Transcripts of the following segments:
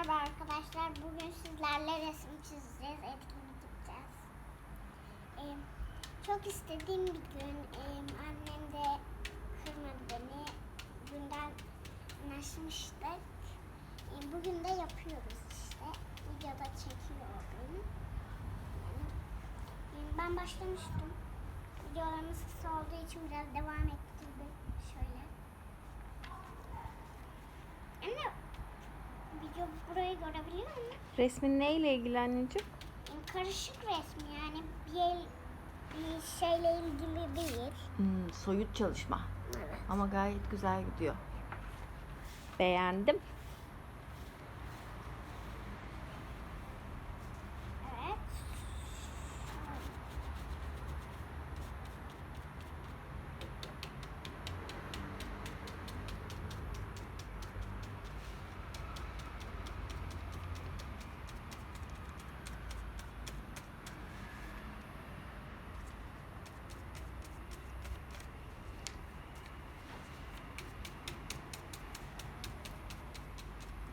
Merhaba arkadaşlar. Bugün sizlerle resim çizeceğiz. Etkinlik yapacağız. Ee, çok istediğim bir gün. Ee, annem de kırmadı beni. Günden anlaşmıştık. Ee, bugün de yapıyoruz işte. Videoda çekiyor o beni. Yani, ben başlamıştım. Videolarımız kısa olduğu için biraz devam ettirdim. Şöyle. Anne burayı görebiliyor musun? Resmin neyle ilgili anneciğim? Karışık resmi yani bir, bir şeyle ilgili değil. Hmm, soyut çalışma. Evet. Ama gayet güzel gidiyor. Beğendim. Evet.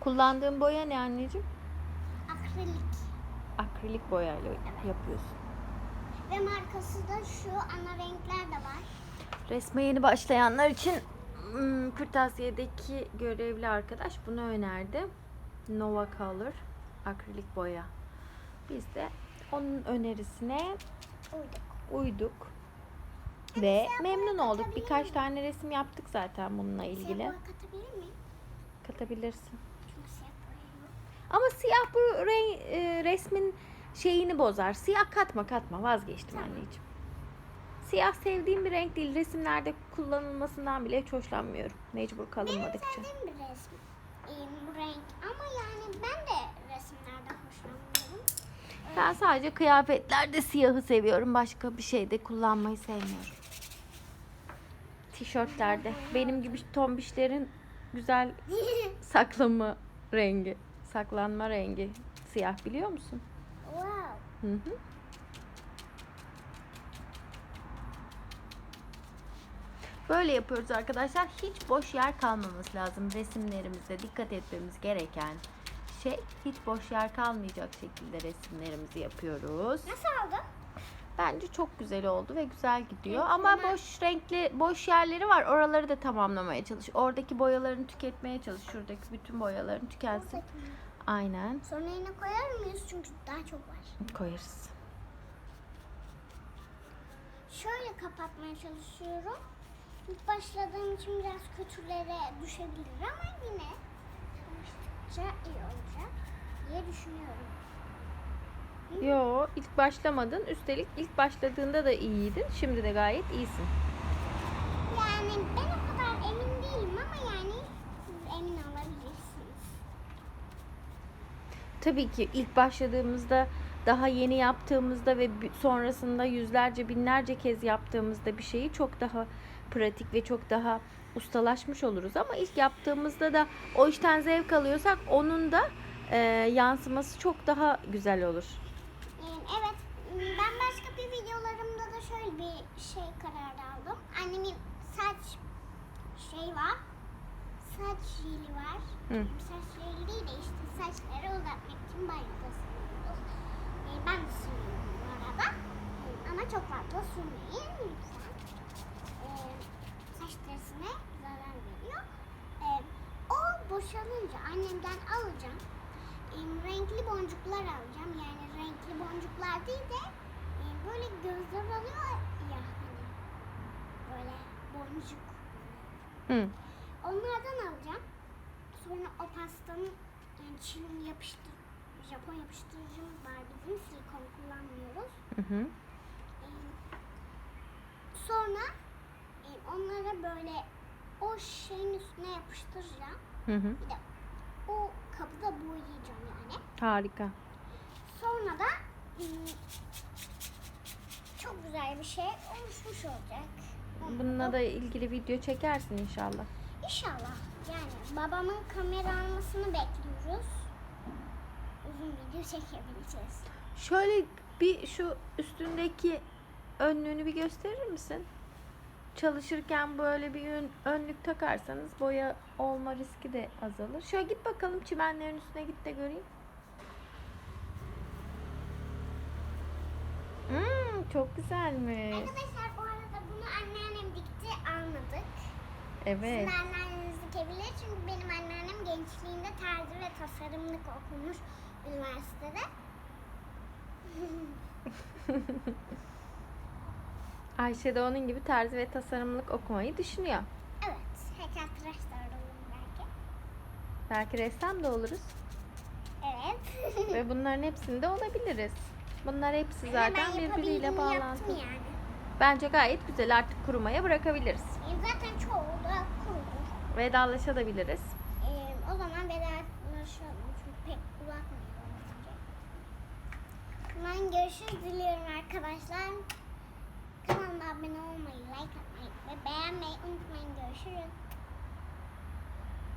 Kullandığın boya ne anneciğim? Akrilik. Akrilik boyayla yapıyorsun. Ve markası da şu ana renkler de var. Resme yeni başlayanlar için hmm, kırtasiyedeki görevli arkadaş bunu önerdi. Nova Color akrilik boya. Biz de onun önerisine Uyduk. uyduk. Ve memnun olduk. katabilir Birkaç miyim? tane resim yaptık zaten bununla ilgili. boya katabilir miyim? Katabilirsin. Çünkü siyah boya yok. Ama siyah bu renk, e, resmin şeyini bozar. Siyah katma katma vazgeçtim anneciğim. Siyah sevdiğim bir renk değil. Resimlerde kullanılmasından bile hiç hoşlanmıyorum. Mecbur Benim kalınmadıkça. sevdiğim bir resim. Ee, bu renk ama yani ben de resimlerden hoşlanmıyorum. Ben sadece kıyafetlerde siyahı seviyorum. Başka bir şeyde kullanmayı sevmiyorum. Tişörtlerde. Benim gibi tombişlerin güzel saklama rengi. Saklanma rengi. Siyah biliyor musun? wow. Hı hı. Böyle yapıyoruz arkadaşlar. Hiç boş yer kalmaması lazım. Resimlerimizde dikkat etmemiz gereken şey hiç boş yer kalmayacak şekilde resimlerimizi yapıyoruz. Nasıl oldu? Bence çok güzel oldu ve güzel gidiyor. Evet, Ama ama- boş renkli boş yerleri var. Oraları da tamamlamaya çalış. Oradaki boyalarını tüketmeye çalış. Şuradaki bütün boyalarını tükensin. Aynen. Sonra yine koyar mıyız? Çünkü daha çok var. Koyarız. Şöyle kapatmaya çalışıyorum. İlk başladığım için biraz kötülere düşebilir ama yine çalıştıkça iyi olacak diye düşünüyorum. Yo ilk başlamadın. Üstelik ilk başladığında da iyiydin. Şimdi de gayet iyisin. Yani ben o kadar emin değilim ama yani siz emin olabilirsiniz. Tabii ki ilk başladığımızda daha yeni yaptığımızda ve sonrasında yüzlerce binlerce kez yaptığımızda bir şeyi çok daha pratik ve çok daha ustalaşmış oluruz. Ama ilk yaptığımızda da o işten zevk alıyorsak onun da e, yansıması çok daha güzel olur. Yani evet ben başka bir videolarımda da şöyle bir şey kararı aldım. Annemin saç şey var. Saç jeli var. Hı. Saç jeli değil de işte saçları uzatmak için banyoda sürüyoruz. Ee, ben de sürüyorum bu arada. Ee, ama çok fazla sürmeyin lütfen. Ee, saç derisine zarar veriyor. Ee, o boşalınca annemden alacağım. Renkli boncuklar alacağım. Yani renkli boncuklar değil de böyle gözler oluyor ya hani. Böyle boncuk. Hı. Onlardan alacağım. Sonra o pastanın yani çilim yapıştır Japon yapıştırıcımız var bizim silikon kullanmıyoruz. Hı hı. Sonra onlara böyle o şeyin üstüne yapıştıracağım. Hı hı. Bir de o kabı da boyayacağım. Harika. Sonra da ım, çok güzel bir şey oluşmuş olacak. Bununla da ilgili video çekersin inşallah. İnşallah. Yani babamın kamera almasını bekliyoruz. Uzun video çekebileceğiz. Şöyle bir şu üstündeki önlüğünü bir gösterir misin? çalışırken böyle bir ön- önlük takarsanız boya olma riski de azalır. Şöyle git bakalım çimenlerin üstüne git de göreyim. Hmm, çok güzelmiş. Arkadaşlar bu arada bunu anneannem dikti almadık. Evet. Sizin anneanneniz dikebilir çünkü benim anneannem gençliğinde terzi ve tasarımlık okumuş üniversitede. Ayşe de onun gibi terzi ve tasarımlık okumayı düşünüyor. Evet, heykeltıraş da olurum belki. Belki ressam da oluruz. Evet. Ve bunların hepsinde olabiliriz. Bunlar hepsi zaten ben birbiriyle bağlantılı. yani. Bence gayet güzel artık kurumaya bırakabiliriz. E, zaten çoğu da kurudu. Vedalaşabiliriz. E, o zaman vedalaşalım çünkü pek uzatmayalım. Ben görüşürüz diliyorum arkadaşlar. Kanalıma abone olmayı, like atmayı ve beğenmeyi unutmayın. Görüşürüz.